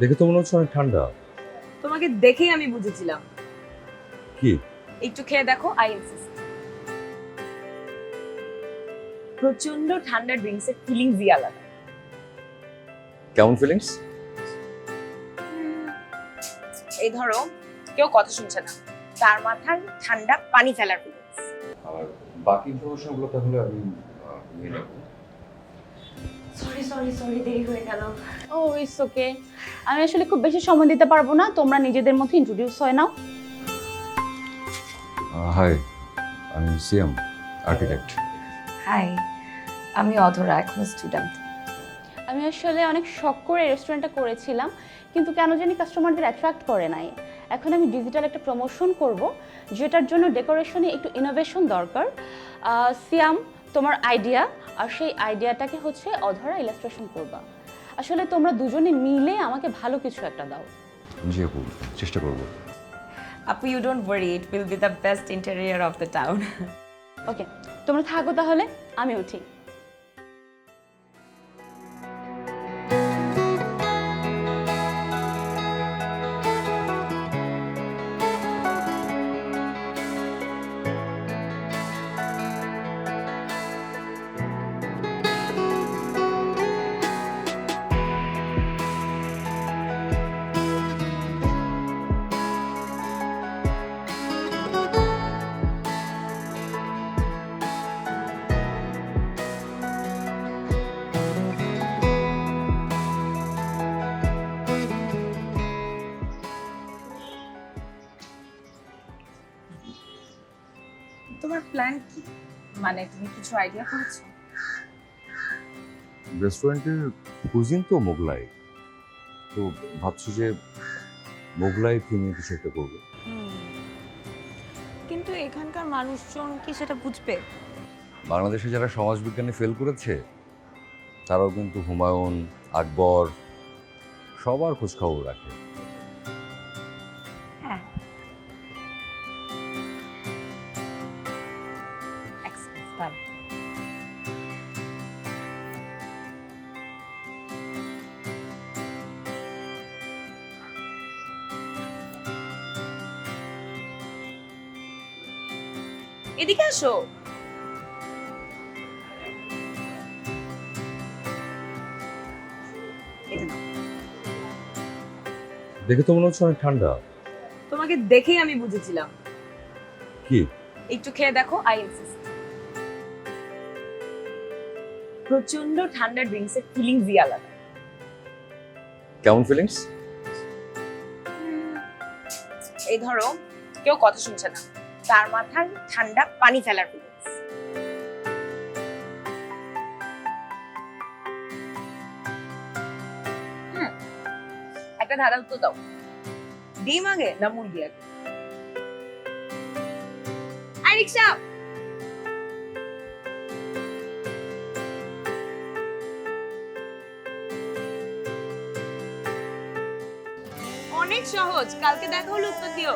দেখে তো মনে হচ্ছে অনেক ঠান্ডা। তোমাকে দেখেই আমি বুঝেছিলাম। কি? একটু খেয়ে দেখো আই ইনসিস্ট প্রচণ্ড ঠান্ডা ড্রিঙ্কস এর ফিলিংসই আলাদা। কেমন ফিলিংস এই ধরো কেউ কথা শুনছে না। তার মাথায় ঠান্ডা পানি ফেলার ফিলিংস আর বাকি ইনফরমেশনগুলো তাহলে আমি নিয়ে নেব। সরি সরি সরি দেরি হয়ে গেল। ও ইটস ওকে আমি আসলে খুব বেশি সময় দিতে পারব না। তোমরা নিজেদের মধ্যে ইন্ট্রোডিউস হয় নাও। হাই আমি সিএম আর্কিটেক্ট হাই আমি অধরা এখন স্টুডেন্ট আমি আসলে অনেক শখ করে রেস্টুরেন্টটা করেছিলাম কিন্তু কেন জানি কাস্টমারদের অ্যাট্রাক্ট করে নাই। এখন আমি ডিজিটাল একটা প্রমোশন করব যেটার জন্য ডেকোরেশনে একটু ইনোভেশন দরকার। আহ, সিয়াম তোমার আইডিয়া আর সেই আইডিয়াটাকে হচ্ছে অধরা ইলাস্ট্রেশন করবা। আসলে তোমরা দুজনে মিলে আমাকে ভালো কিছু একটা দাও। জি আপু চেষ্টা করব। আপু you don't worry it will be the best interior of the town okay তোমরা থাকো তাহলে আমি উঠি। তোমার প্ল্যান কি? মানে তুমি কিছু আইডিয়া করেছ? রেস্টুরেন্টের কুজিন তো মোগলাই। তো ভাবছি যে মোগলাই থিমে কিছু একটা করব। কিন্তু এখানকার মানুষজন কি সেটা বুঝবে? বাংলাদেশে যারা সমাজবিজ্ঞানে ফেল করেছে তারাও কিন্তু হুমায়ুন আকবর সবার খোঁজখবর রাখে। এদিকে আসো। দেখে তো মনে হচ্ছে অনেক ঠান্ডা। তোমাকে দেখেই আমি বুঝেছিলাম। কি? একটু খেয়ে দেখো আই ইনসিস্ট প্রচণ্ড ঠান্ডা ড্রিঙ্কস এর ফিলিংসই আলাদা। কেমন ফিলিংস এই ধরো কেউ কথা শুনছে না। তার মাথায় ঠান্ডা পানি ফেলার একটা ধাঁধা উত্তর দাও। ডিম আগে না মুরগি আগে? অনেক সহজ, কালকে দেখা হলো, উত্তর দিও।